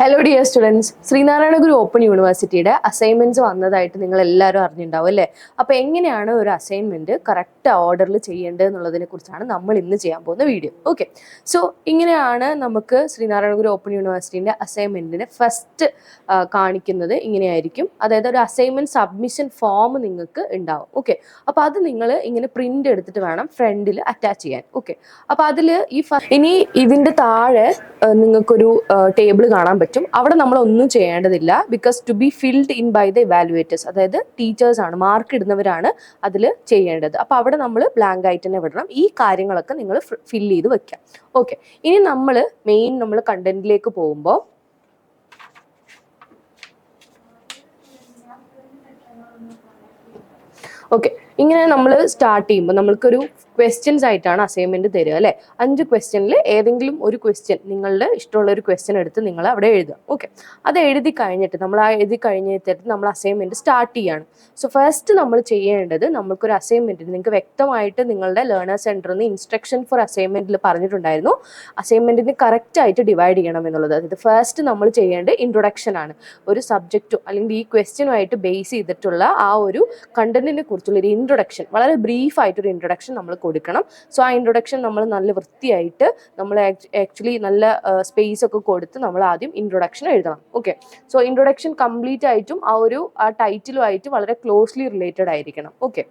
Hello dear students Sreenarayana Guru open യൂണിവേഴ്സിറ്റിയുടെ assignments വന്നതായിട്ട് നിങ്ങൾ എല്ലാവരും അറിഞ്ഞിട്ടുണ്ടാവും അല്ലേ? അപ്പോൾ എങ്ങനെയാണ് ഒരു അസൈൻമെന്റ് കറക്റ്റ് ഓർഡറിൽ ചെയ്യേണ്ടത് എന്നുള്ളതിനെ കുറിച്ചാണ് നമ്മൾ ഇന്ന് ചെയ്യാൻ പോകുന്ന വീഡിയോ. ഓക്കെ സോ ഇങ്ങനെയാണ് നമുക്ക് ശ്രീനാരായണ ഗുരു ഓപ്പൺ യൂണിവേഴ്സിറ്റിന്റെ അസൈൻമെന്റിനെ ഫസ്റ്റ് കാണിക്കുന്നത്. ഇങ്ങനെയായിരിക്കും. അതായത് ഒരു അസൈൻമെന്റ് സബ്മിഷൻ ഫോം നിങ്ങൾക്ക് ഉണ്ടാവും. ഓക്കെ അപ്പോൾ അത് നിങ്ങൾ ഇങ്ങനെ പ്രിന്റ് എടുത്തിട്ട് വേണം ഫ്രണ്ടിൽ അറ്റാച്ച് ചെയ്യാൻ. ഓക്കെ അപ്പോൾ അതിൽ ഈ ഇനി ഇതിന്റെ താഴെ നിങ്ങൾക്കൊരു ടേബിൾ കാണാൻ പറ്റും. അവിടെ നമ്മൾ ഒന്നും ചെയ്യേണ്ടതില്ല. Because to be filled in by the evaluators അതായത് ടീച്ചേഴ്സ് ആണ് മാർക്ക് ഇടുന്നവരാണ് അതിൽ ചെയ്യേണ്ടത്. അപ്പോൾ അവിടെ നമ്മൾ ബ്ലാങ്ക് ആയിട്ട് തന്നെ വിടണം. ഈ കാര്യങ്ങളൊക്കെ നിങ്ങൾ ഫില്ല് ചെയ്ത് വെക്കാം. ഓക്കെ ഇനി നമ്മൾ മെയിൻ നമ്മൾ കണ്ടന്റിലേക്ക് പോകുമ്പോൾ ഓക്കെ ഇങ്ങനെ നമ്മൾ സ്റ്റാർട്ട് ചെയ്യുമ്പോൾ നമ്മൾക്കൊരു ക്വസ്റ്റ്യൻസ് ആയിട്ടാണ് അസൈൻമെന്റ് തരിക അല്ലേ? അഞ്ച് ക്വസ്റ്റ്യനിൽ ഏതെങ്കിലും ഒരു ക്വസ്റ്റ്യൻ നിങ്ങളുടെ ഇഷ്ടമുള്ള ഒരു ക്വസ്റ്റ്യൻ എടുത്ത് നിങ്ങൾ അവിടെ എഴുതുക ഓക്കെ അത് എഴുതി കഴിഞ്ഞിട്ട് നമ്മൾ ആ എഴുതി കഴിഞ്ഞിട്ട് നമ്മൾ അസൈൻമെന്റ് സ്റ്റാർട്ട് ചെയ്യാണ്. സോ ഫസ്റ്റ് നമ്മൾ ചെയ്യേണ്ടത് നമ്മൾക്കൊരു അസൈൻമെന്റ് നിങ്ങൾക്ക് വ്യക്തമായിട്ട് നിങ്ങളുടെ ലേണർ സെന്ററിൽ നിന്ന് ഇൻസ്ട്രക്ഷൻ ഫോർ അസൈൻമെന്റിൽ പറഞ്ഞിട്ടുണ്ടായിരുന്നു. അസൈൻമെന്റിന് കറക്റ്റ് ആയിട്ട് ഡിവൈഡ് ചെയ്യണം എന്നുള്ളത്. അതായത് ഫസ്റ്റ് നമ്മൾ ചെയ്യേണ്ടത് ഇൻട്രൊഡക്ഷൻ ആണ്. ഒരു സബ്ജക്റ്റും അല്ലെങ്കിൽ ഈ ക്വസ്റ്റ്യനുമായിട്ട് ബേസ് ചെയ്തിട്ടുള്ള ആ ഒരു കണ്ടന്റിനെ കുറിച്ചുള്ള ഒരു ഇൻട്രൊഡക്ഷൻ വളരെ ബ്രീഫ് ആയിട്ടൊരു ഇൻട്രൊഡക്ഷൻ നമ്മൾ കൊടുക്കണം. സോ ആ ഇൻട്രൊഡക്ഷൻ നമ്മൾ നല്ല വൃത്തിയായിട്ട് നമ്മൾ ആക്ച്വലി നല്ല സ്പേസ് ഒക്കെ കൊടുത്ത് നമ്മൾ ആദ്യം ഇൻട്രൊഡക്ഷൻ എഴുതണം. ഓക്കെ സോ ഇൻട്രൊഡക്ഷൻ കംപ്ലീറ്റ് ആയിട്ടും ആ ഒരു ആ ടൈറ്റിലുമായിട്ട് വളരെ ക്ലോസ്ലി റിലേറ്റഡ് ആയിരിക്കണം. ഓക്കെ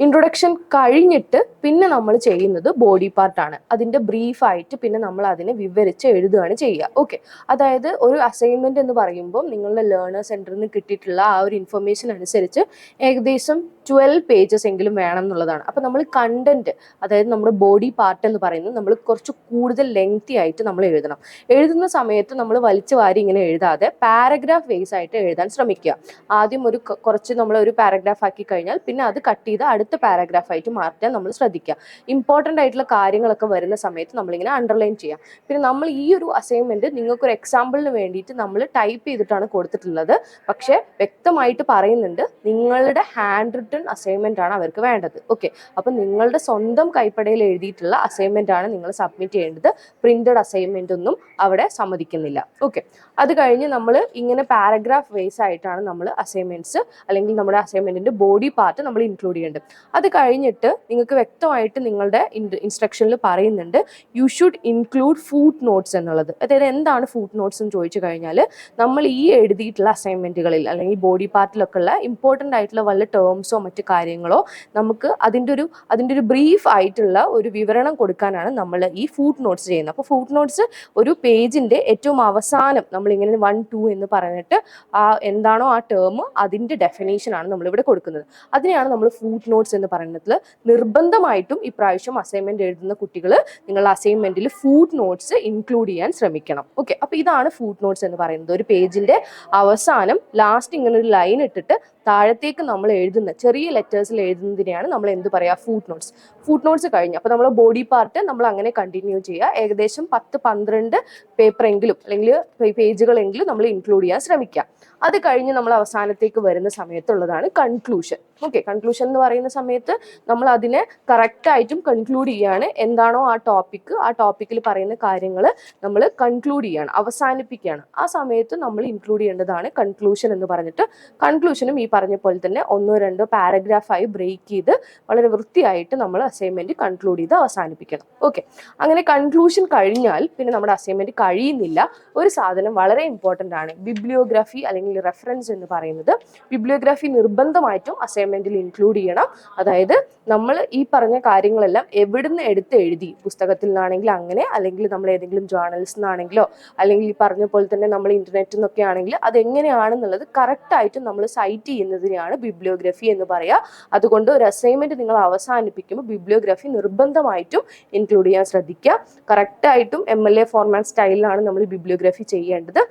ഇൻട്രൊഡക്ഷൻ കഴിഞ്ഞിട്ട് പിന്നെ നമ്മൾ ചെയ്യുന്നത് ബോഡി പാർട്ടാണ് അതിന്റെ ബ്രീഫായിട്ട് പിന്നെ നമ്മൾ അതിനെ വിവരിച്ച് എഴുതുകയാണ് ചെയ്യുക. ഓക്കെ അതായത് ഒരു അസൈൻമെന്റ് എന്ന് പറയുമ്പോൾ നിങ്ങളുടെ ലേണേഴ്സ് സെന്ററിൽ നിന്ന് കിട്ടിയിട്ടുള്ള ആ ഒരു ഇൻഫർമേഷൻ അനുസരിച്ച് ഏകദേശം ട്വൽവ് പേജസ് എങ്കിലും വേണം എന്നുള്ളതാണ് അപ്പോൾ നമ്മൾ കണ്ടന്റ് അതായത് നമ്മുടെ ബോഡി പാർട്ട് എന്ന് പറയുന്നത് നമ്മൾ കുറച്ച് കൂടുതൽ ലെങ്തി ആയിട്ട് നമ്മൾ എഴുതണം. എഴുതുന്ന സമയത്ത് നമ്മൾ വലിച്ചു വാരി ഇങ്ങനെ എഴുതാതെ പാരഗ്രാഫ് വേസ് ആയിട്ട് എഴുതാൻ ശ്രമിക്കുക. ആദ്യം ഒരു കുറച്ച് നമ്മൾ ഒരു പാരഗ്രാഫ് ആക്കി കഴിഞ്ഞാൽ പിന്നെ അത് കട്ട് ചെയ്ത് അടുത്ത പാരഗ്രാഫ് ആയിട്ട് മാറ്റാൻ നമ്മൾ ശ്രദ്ധിക്കുക. ഇമ്പോർട്ടന്റ് ആയിട്ടുള്ള കാര്യങ്ങളൊക്കെ വരുന്ന സമയത്ത് നമ്മളിങ്ങനെ അണ്ടർലൈൻ ചെയ്യുക. പിന്നെ നമ്മൾ ഈ ഒരു അസൈൻമെന്റ് നിങ്ങൾക്ക് ഒരു എക്സാമ്പിളിന് വേണ്ടിയിട്ട് നമ്മൾ ടൈപ്പ് ചെയ്തിട്ടാണ് കൊടുത്തിട്ടുള്ളത്. പക്ഷേ വ്യക്തമായിട്ട് പറയുന്നുണ്ട് നിങ്ങളുടെ ഹാൻഡ് റിട്ടൺ അസൈൻമെന്റ് ആണ് അവർക്ക് വേണ്ടത്. ഓക്കെ അപ്പം നിങ്ങളുടെ സ്വന്തം കൈപ്പടയിൽ എഴുതിയിട്ടുള്ള അസൈൻമെന്റ് ആണ് നിങ്ങൾ സബ്മിറ്റ് ചെയ്യേണ്ടത്. പ്രിന്റഡ് അസൈൻമെന്റ് ഒന്നും അവിടെ സമ്മതിക്കുന്നില്ല. ഓക്കെ അത് കഴിഞ്ഞ് നമ്മൾ ഇങ്ങനെ പാരഗ്രാഫ് വേസ് ആയിട്ടാണ് നമ്മൾ അസൈൻമെന്റ്സ് അല്ലെങ്കിൽ നമ്മുടെ അസൈൻമെന്റിന്റെ ബോഡി പാർട്ട് നമ്മൾ ഇൻക്ലൂഡ് ചെയ്യേണ്ടത്. അത് കഴിഞ്ഞിട്ട് നിങ്ങൾക്ക് വ്യക്തമായിട്ട് നിങ്ങളുടെ ഇൻസ്ട്രക്ഷനിൽ പറയുന്നുണ്ട് you should include footnotes എന്നുള്ളത്. അതായത് എന്താണ് ഫുഡ് നോട്ട്സ് എന്ന് ചോദിച്ചു കഴിഞ്ഞാൽ നമ്മൾ ഈ എഴുതിയിട്ടുള്ള അസൈൻമെന്റുകളിൽ അല്ലെങ്കിൽ ബോഡി പാർട്ടിലൊക്കെ ഉള്ള ഇമ്പോർട്ടന്റ് ആയിട്ടുള്ള വല്ല ടേംസോ മറ്റു കാര്യങ്ങളോ നമുക്ക് അതിന്റെ ഒരു അതിന്റെ ഒരു ബ്രീഫ് ആയിട്ടുള്ള ഒരു വിവരണം കൊടുക്കാനാണ് നമ്മൾ ഈ ഫുഡ് നോട്ട്സ് ചെയ്യുന്നത്. അപ്പോൾ ഫുഡ് നോട്ട്സ് ഒരു പേജിന്റെ ഏറ്റവും അവസാനം നമ്മളിങ്ങനെ വൺ ടു എന്ന് പറഞ്ഞിട്ട് ആ എന്താണോ ആ ടേം അതിന്റെ ഡെഫിനേഷനാണ് നമ്മളിവിടെ കൊടുക്കുന്നത്. അതിനെയാണ് നമ്മൾ ഫുഡ് നോട്ട്സ് എന്ന് പറയുന്നത്. നിർബന്ധമായിട്ടും ഇപ്രാവശ്യം അസൈൻമെന്റ് എഴുതുന്ന കുട്ടികൾ നിങ്ങൾ അസൈൻമെന്റിൽ ഫുഡ് നോട്ട്സ് ഇൻക്ലൂഡ് ചെയ്യാൻ ശ്രമിക്കണം. ഓക്കെ അപ്പോൾ ഇതാണ് ഫുഡ് നോട്ട്സ് എന്ന് പറയുന്നത്. ഒരു പേജിന്റെ അവസാനം ലാസ്റ്റ് ഇങ്ങനെ ഒരു ലൈൻ ഇട്ടിട്ട് താഴത്തേക്ക് നമ്മൾ എഴുതുന്ന ചെറിയ ലെറ്റേഴ്സിൽ എഴുതുന്നതിനെയാണ് നമ്മൾ എന്ത് പറയുക ഫുഡ് നോട്ട്സ് ഫുഡ് നോട്ട്സ് കഴിഞ്ഞു. അപ്പോൾ നമ്മൾ ബോഡി പാർട്ട് നമ്മൾ അങ്ങനെ കണ്ടിന്യൂ ചെയ്യുക. ഏകദേശം പത്ത് പന്ത്രണ്ട് പേപ്പറെങ്കിലും അല്ലെങ്കിൽ പേജുകളെങ്കിലും നമ്മൾ ഇൻക്ലൂഡ് ചെയ്യാൻ ശ്രമിക്കുക. അത് കഴിഞ്ഞ് നമ്മൾ അവസാനത്തേക്ക് വരുന്ന സമയത്തുള്ളതാണ് കൺക്ലൂഷൻ ഓക്കെ കൺക്ലൂഷൻ എന്ന് പറയുന്ന സമയത്ത് നമ്മൾ അതിനെ കറക്റ്റായിട്ടും കൺക്ലൂഡ് ചെയ്യാണ് എന്താണോ ആ ടോപ്പിക്ക് ആ ടോപ്പിക്കിൽ പറയുന്ന കാര്യങ്ങൾ നമ്മൾ കൺക്ലൂഡ് ചെയ്യാണ് അവസാനിപ്പിക്കുകയാണ്. ആ സമയത്ത് നമ്മൾ ഇൻക്ലൂഡ് ചെയ്യേണ്ടതാണ് കൺക്ലൂഷൻ എന്ന് പറഞ്ഞിട്ട്. കൺക്ലൂഷനും ഈ പറഞ്ഞ പോലെ തന്നെ ഒന്നോ രണ്ടോ പാരഗ്രാഫായി ബ്രേക്ക് ചെയ്ത് വളരെ വൃത്തിയായിട്ട് നമ്മൾ അസൈൻമെന്റ് കൺക്ലൂഡ് ചെയ്ത് അവസാനിപ്പിക്കണം. ഓക്കെ അങ്ങനെ കൺക്ലൂഷൻ കഴിഞ്ഞാൽ പിന്നെ നമ്മുടെ അസൈൻമെന്റ് കഴിയുന്നില്ല. ഒരു സാധനം വളരെ ഇമ്പോർട്ടന്റ് ആണ്. ബിബ്ലിയോഗ്രാഫി അല്ലെങ്കിൽ റെഫറൻസ് എന്ന് പറയുന്നത് ബിബ്ലിയോഗ്രാഫി നിർബന്ധമായിട്ടും അസൈൻമെന്റിൽ ഇൻക്ലൂഡ് ചെയ്യണം. അതായത് നമ്മൾ ഈ പറഞ്ഞ കാര്യങ്ങളെല്ലാം എവിടുന്ന് എടുത്ത് എഴുതി? പുസ്തകത്തിൽ നിന്നാണെങ്കിൽ അങ്ങനെ അല്ലെങ്കിൽ നമ്മൾ ഏതെങ്കിലും ജേർണൽസ് നിന്നാണെങ്കിലോ അല്ലെങ്കിൽ ഈ പറഞ്ഞ പോലെ തന്നെ നമ്മൾ ഇന്റർനെറ്റിൽ നിന്നൊക്കെ ആണെങ്കിൽ അത് എങ്ങനെയാണെന്നുള്ളത് കറക്റ്റായിട്ട് നമ്മൾ സൈറ്റ് ചെയ്യുന്നതിനെയാണ് ബിബ്ലിയോഗ്രഫി എന്ന് പറയുക അതുകൊണ്ട് ഒരു അസൈൻമെന്റ് നിങ്ങൾ അവസാനിപ്പിക്കുമ്പോൾ ബിബ്ലിയോഗ്രഫി നിർബന്ധമായിട്ടും ഇൻക്ലൂഡ് ചെയ്യാൻ ശ്രദ്ധിക്കുക. കറക്റ്റായിട്ടും എം എൽ എ ഫോർമാറ്റ് സ്റ്റൈലിലാണ് നമ്മൾ ബിബ്ലിയോഗ്രഫി ചെയ്യേണ്ടത്.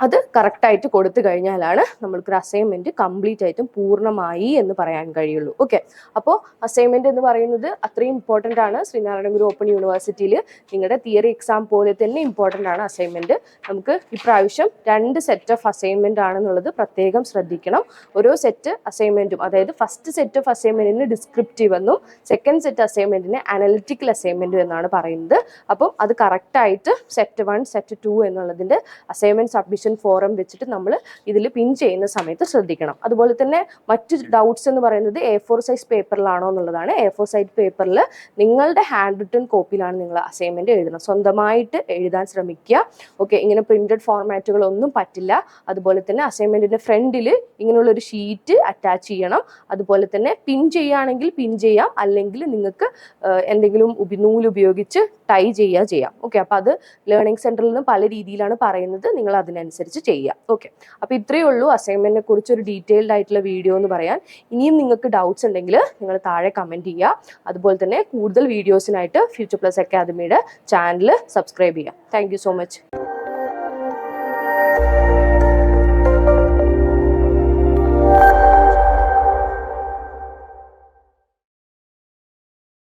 അത് കറക്റ്റായിട്ട് കൊടുത്തു കഴിഞ്ഞാലാണ് നമ്മൾക്കൊരു അസൈൻമെന്റ് കംപ്ലീറ്റ് ആയിട്ടും പൂർണമായി എന്ന് പറയാൻ കഴിയുള്ളൂ. ഓക്കെ അപ്പോൾ അസൈൻമെന്റ് എന്ന് പറയുന്നത് അത്രയും ഇമ്പോർട്ടന്റ് ആണ്. ശ്രീനാരായണ ഗുരു ഓപ്പൺ യൂണിവേഴ്സിറ്റിയിൽ നിങ്ങളുടെ തിയറി എക്സാം പോലെ തന്നെ ഇമ്പോർട്ടന്റ് ആണ് അസൈൻമെന്റ് നമുക്ക് ഇപ്രാവശ്യം രണ്ട് സെറ്റ് ഓഫ് അസൈൻമെന്റ് ആണെന്നുള്ളത് പ്രത്യേകം ശ്രദ്ധിക്കണം. ഓരോ സെറ്റ് അസൈൻമെന്റും അതായത് ഫസ്റ്റ് സെറ്റ് ഓഫ് അസൈൻമെന്റിന് ഡിസ്ക്രിപ്റ്റീവ് എന്നും സെക്കൻഡ് സെറ്റ് അസൈൻമെന്റിന് അനലിറ്റിക്കൽ അസൈൻമെന്റും എന്നാണ് പറയുന്നത്. അപ്പം അത് കറക്റ്റായിട്ട് സെറ്റ് വൺ സെറ്റ് ടു എന്നുള്ളതിന്റെ അസൈൻമെന്റ് സബ്മിഷൻ ഫോറം വെച്ചിട്ട് നമ്മൾ ഇതിൽ പിൻ ചെയ്യുന്ന സമയത്ത് ശ്രദ്ധിക്കണം. അതുപോലെ തന്നെ മറ്റു ഡൗട്ട്സ് എന്ന് പറയുന്നത് എ ഫോർ സൈസ് പേപ്പറിലാണോ എന്നുള്ളതാണ്. എ ഫോർ സൈസ് പേപ്പറിൽ നിങ്ങളുടെ ഹാൻഡ് റിട്ടൺ കോപ്പിയിലാണ് നിങ്ങൾ അസൈൻമെന്റ് എഴുതണം സ്വന്തമായിട്ട് എഴുതാൻ ശ്രമിക്കുക. ഓക്കെ ഇങ്ങനെ പ്രിന്റഡ് ഫോർമാറ്റുകളൊന്നും പറ്റില്ല. അതുപോലെ തന്നെ അസൈൻമെന്റിന്റെ ഫ്രണ്ടിൽ ഇങ്ങനെയുള്ള ഒരു ഷീറ്റ് അറ്റാച്ച് ചെയ്യണം. അതുപോലെ തന്നെ പിൻ ചെയ്യുകയാണെങ്കിൽ പിൻ ചെയ്യാം. അല്ലെങ്കിൽ നിങ്ങൾക്ക് എന്തെങ്കിലും ഉപ- ഉപയോഗിച്ച് ടൈ ചെയ്യുക ചെയ്യാം. ഓക്കെ അപ്പോൾ അത് ലേണിംഗ് സെന്ററിൽ നിന്ന് പല രീതിയിലാണ് പറയുന്നത്. നിങ്ങൾ അതിനനുസരിച്ച് ചെയ്യുക. ഓക്കെ അപ്പോൾ ഇത്രയേ ഉള്ളൂ അസൈൻമെന്റിനെ കുറിച്ച് ഒരു ഡീറ്റെയിൽഡ് ആയിട്ടുള്ള വീഡിയോ എന്ന് പറയാൻ. ഇനിയും നിങ്ങൾക്ക് ഡൗട്ട്സ് ഉണ്ടെങ്കിൽ നിങ്ങൾ താഴെ കമന്റ് ചെയ്യുക. അതുപോലെ തന്നെ കൂടുതൽ വീഡിയോസിനായിട്ട് ഫ്യൂച്ചർ പ്ലസ് അക്കാദമിയുടെ ചാനൽ സബ്സ്ക്രൈബ് ചെയ്യുക. Thank so much